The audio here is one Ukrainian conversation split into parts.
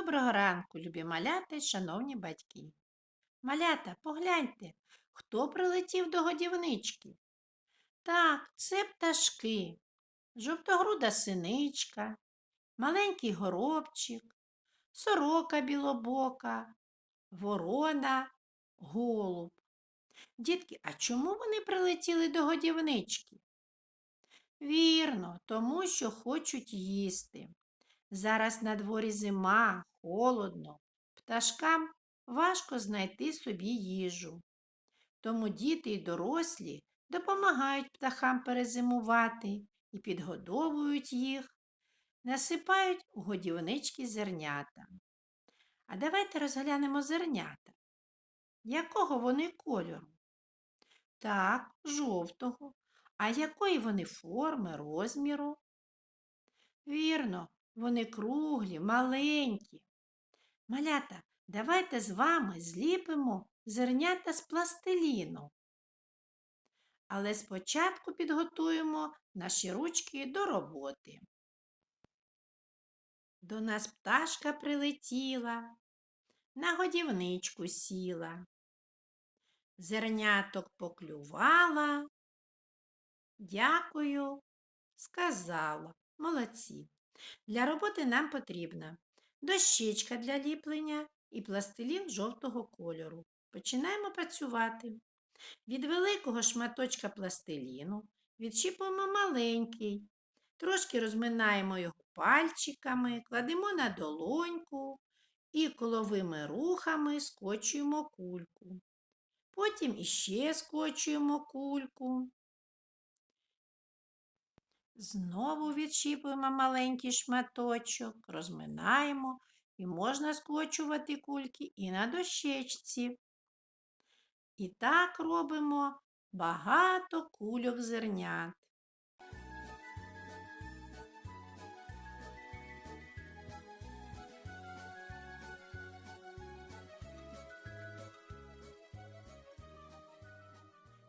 Доброго ранку, любі малята й шановні батьки. Малята, погляньте, хто прилетів до годівнички. Так, це пташки, жовтогруда синичка, маленький горобчик, сорока білобока, ворона, голуб. Дітки, а чому вони прилетіли до годівнички? Вірно, тому що хочуть їсти. Зараз на дворі зима, холодно, пташкам важко знайти собі їжу. Тому діти й дорослі допомагають птахам перезимувати і підгодовують їх, насипають у годівнички зернята. А давайте розглянемо зернята. Якого вони кольору? Так, жовтого. А якої вони форми, розміру? Вірно, вони круглі, маленькі. Малята, давайте з вами зліпимо зернята з пластиліну. Але спочатку підготуємо наші ручки до роботи. До нас пташка прилетіла, на годівничку сіла. Зерняток поклювала. Дякую, сказала. Молодці. Для роботи нам потрібна дощечка для ліплення і пластилін жовтого кольору. Починаємо працювати. Від великого шматочка пластиліну відчіпуємо маленький, трошки розминаємо його пальчиками, кладемо на долоньку і коловими рухами скочуємо кульку. Потім іще скочуємо кульку. Знову відщіпуємо маленький шматочок, розминаємо і можна скочувати кульки і на дощечці. І так робимо багато кульок зернят.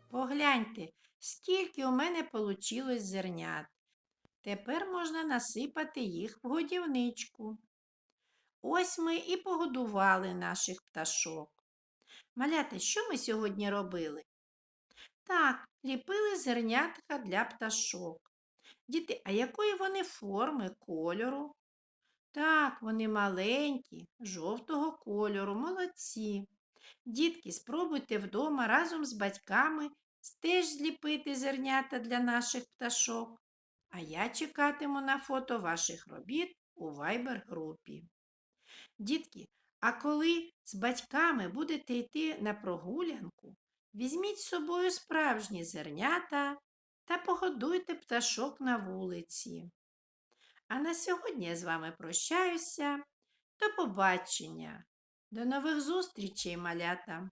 Погляньте, скільки у мене получилось зернят. Тепер можна насипати їх в годівничку. Ось ми і погодували наших пташок. Маляти, що ми сьогодні робили? Так, ліпили зернятка для пташок. Діти, а якої вони форми, кольору? Так, вони маленькі, жовтого кольору, молодці. Дітки, спробуйте вдома разом з батьками теж зліпити зернята для наших пташок. А я чекатиму на фото ваших робіт у Viber-групі. Дітки, а коли з батьками будете йти на прогулянку, візьміть з собою справжні зернята та погодуйте пташок на вулиці. А на сьогодні я з вами прощаюся. До побачення. До нових зустрічей, малята!